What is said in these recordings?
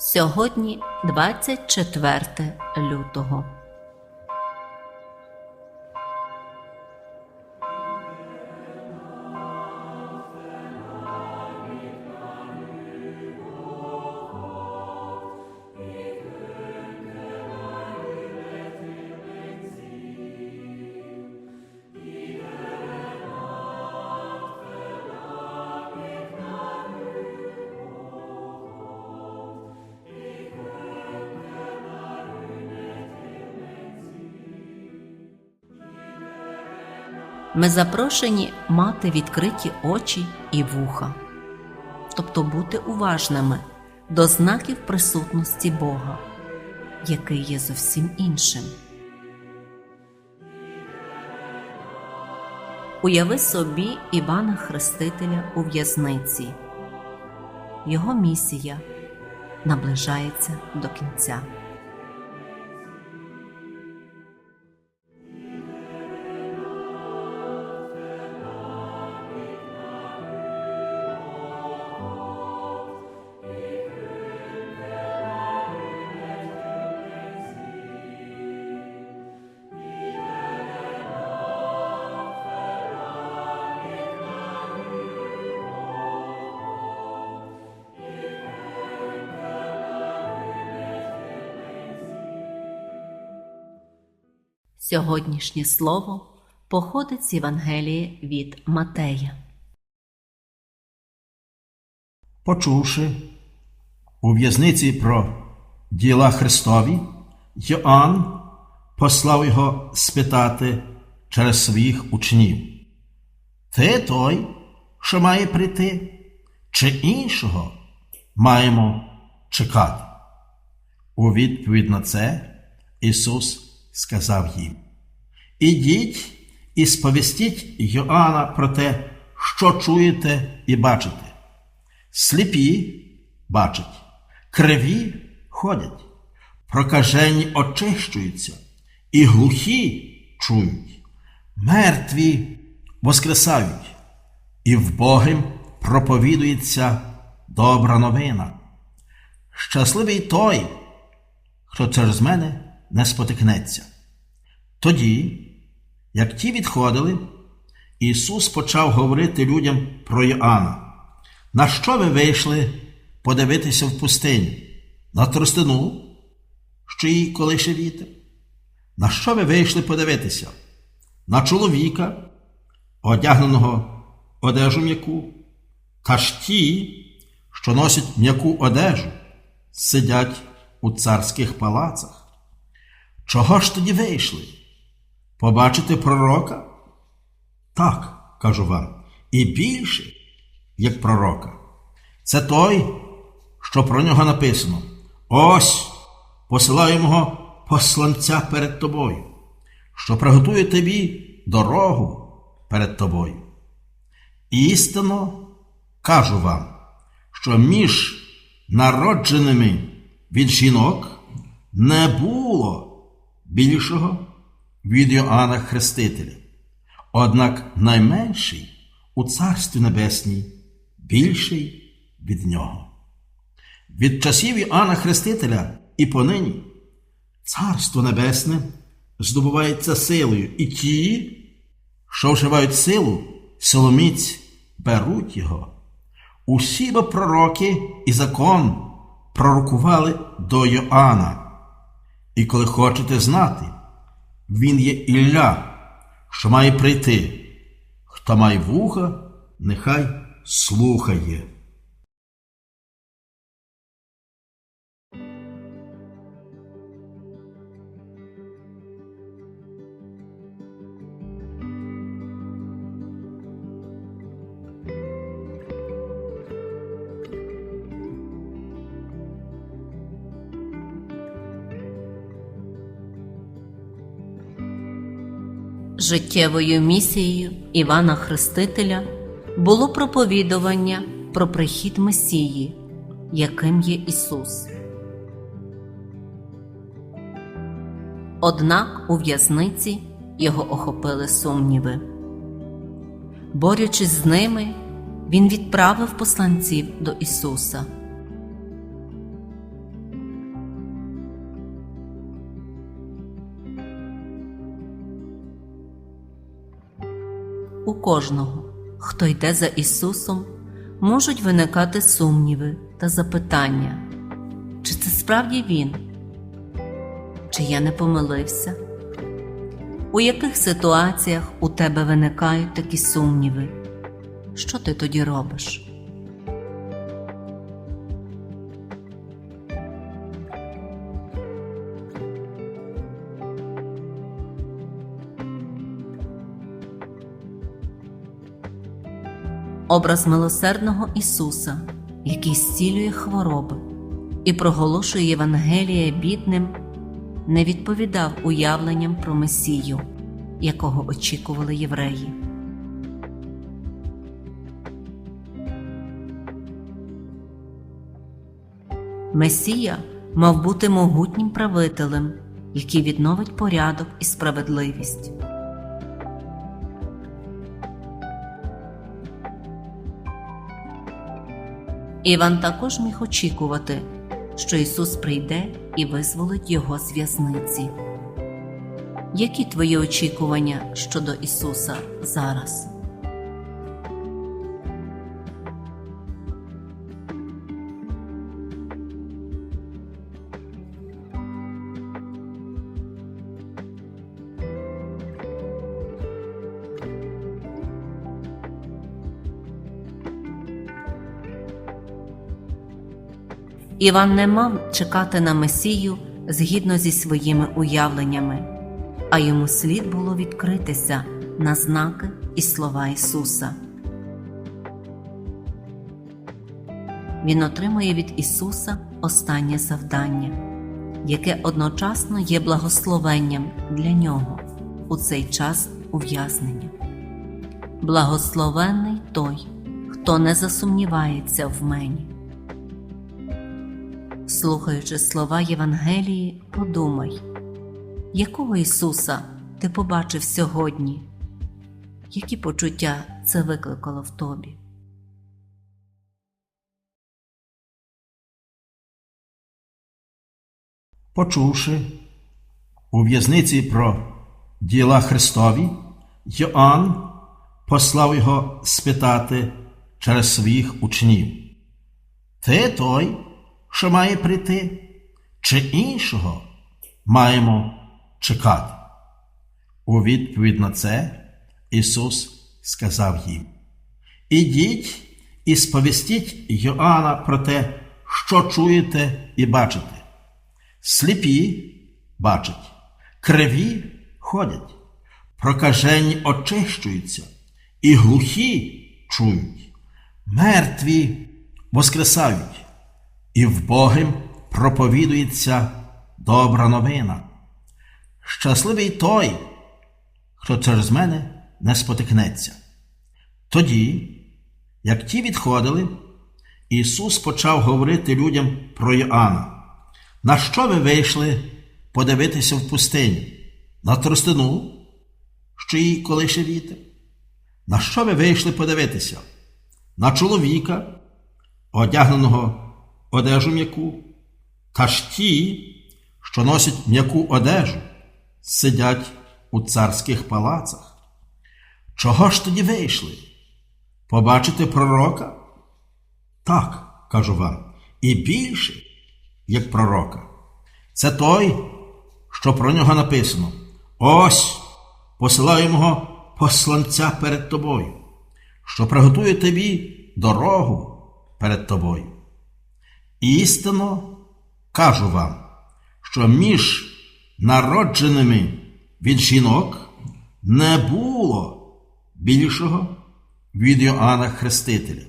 Сьогодні 24 лютого. Ми запрошені мати відкриті очі і вуха, тобто бути уважними до знаків присутності Бога, який є зовсім іншим. Уяви собі Івана Хрестителя у в'язниці. Його місія наближається до кінця. Сьогоднішнє слово походить з Євангелії від Матея. Почувши у в'язниці про діла Христові, Йоанн послав його спитати через своїх учнів. Ти той, що має прийти, чи іншого маємо чекати? У відповідь на це Ісус сказав їм: Ідіть і сповістіть Йоанна про те, що чуєте і бачите. Сліпі бачать, криві ходять, прокажені очищуються, і глухі чують, мертві воскресають, і вбогим проповідується добра новина. Щасливий той, хто через мене не спотикнеться. Тоді, як ті відходили, Ісус почав говорити людям про Йоанна. На що ви вийшли подивитися в пустині? На тростину, що їй колише вітер? На що ви вийшли подивитися? На чоловіка, одягненого одежу м'яку, та ж ті, що носять м'яку одежу, сидять у царських палацах. Чого ж тоді вийшли? Побачити пророка? Так, кажу вам, і більше як пророка. Це той, що про нього написано. Ось посилаємо посланця перед тобою, що приготує тобі дорогу перед тобою. Істинно кажу вам, що між народженими від жінок не було більшого від Йоанна Хрестителя. Однак найменший у Царстві Небесній більший від нього. Від часів Іоанна Хрестителя і понині Царство Небесне здобувається силою, і ті, що вживають силу, силоміць беруть його. Усі бо пророки і закон пророкували до Йоанна. І коли хочете знати, він є Ілля, що має прийти. Хто має вуха, нехай слухає. Життєвою місією Івана Хрестителя було проповідування про прихід Месії, яким є Ісус. Однак у в'язниці його охопили сумніви. Борючись з ними, він відправив посланців до Ісуса. У кожного, хто йде за Ісусом, можуть виникати сумніви та запитання, чи це справді Він? Чи я не помилився? У яких ситуаціях у тебе виникають такі сумніви? Що ти тоді робиш? Образ милосердного Ісуса, який зцілює хвороби і проголошує Євангеліє бідним, не відповідав уявленням про Месію, якого очікували євреї. Месія мав бути могутнім правителем, який відновить порядок і справедливість. Іван також міг очікувати, що Ісус прийде і визволить його з в'язниці. Які твої очікування щодо Ісуса зараз? Іван не мав чекати на Месію згідно зі своїми уявленнями, а йому слід було відкритися на знаки і слова Ісуса. Він отримує від Ісуса останнє завдання, яке одночасно є благословенням для нього у цей час ув'язнення. Благословенний той, хто не засумнівається в мені. Слухаючи слова Євангелії, подумай, якого Ісуса ти побачив сьогодні? Які почуття це викликало в тобі? Почувши у в'язниці про діла Христові, Йоанн послав його спитати через своїх учнів. Ти той, що має прийти, чи іншого маємо чекати? У відповідь на це Ісус сказав їм: Ідіть і сповістіть Йоанна про те, що чуєте і бачите. Сліпі бачать, криві ходять, прокажені очищуються, і глухі чують, мертві воскресають, і вбогим проповідується добра новина. Щасливий той, хто через мене не спотикнеться. Тоді, як ті відходили, Ісус почав говорити людям про Йоанна. На що ви вийшли подивитися в пустині? На тростину, що їй колише вітер? На що ви вийшли подивитися? На чоловіка, одягненого одежу м'яку, та ж ті, що носять м'яку одежу, сидять у царських палацах. Чого ж тоді вийшли? Побачити пророка? Так, кажу вам, і більше як пророка. Це той, що про нього написано. Ось посилаємо посланця перед тобою, що приготує тобі дорогу перед тобою. Істинно кажу вам, що між народженими від жінок не було більшого від Йоанна Хрестителя,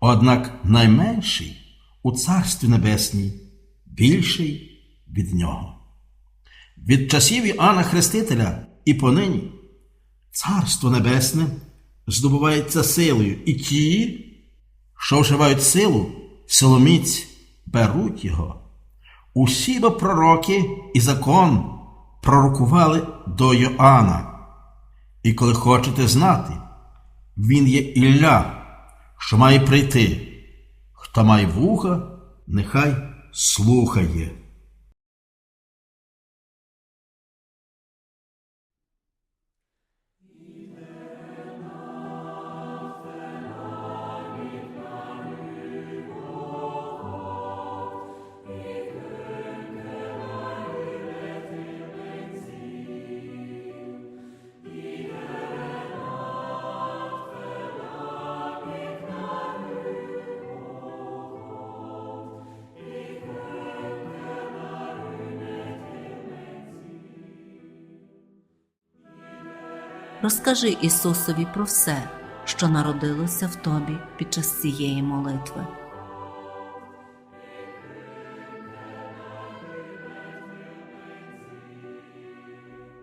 однак найменший у Царстві Небесній більший від нього. Від часів Іоанна Хрестителя і понині Царство Небесне здобувається силою, і ті, що вживають силу, силоміць беруть його. Усі бо пророки і закон пророкували до Йоанна. І коли хочете знати, він є Ілля, що має прийти. Хто має вуха, нехай слухає. Розкажи Ісусові про все, що народилося в тобі під час цієї молитви.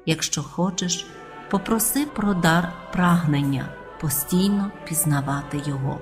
Якщо хочеш, попроси про дар прагнення постійно пізнавати Його.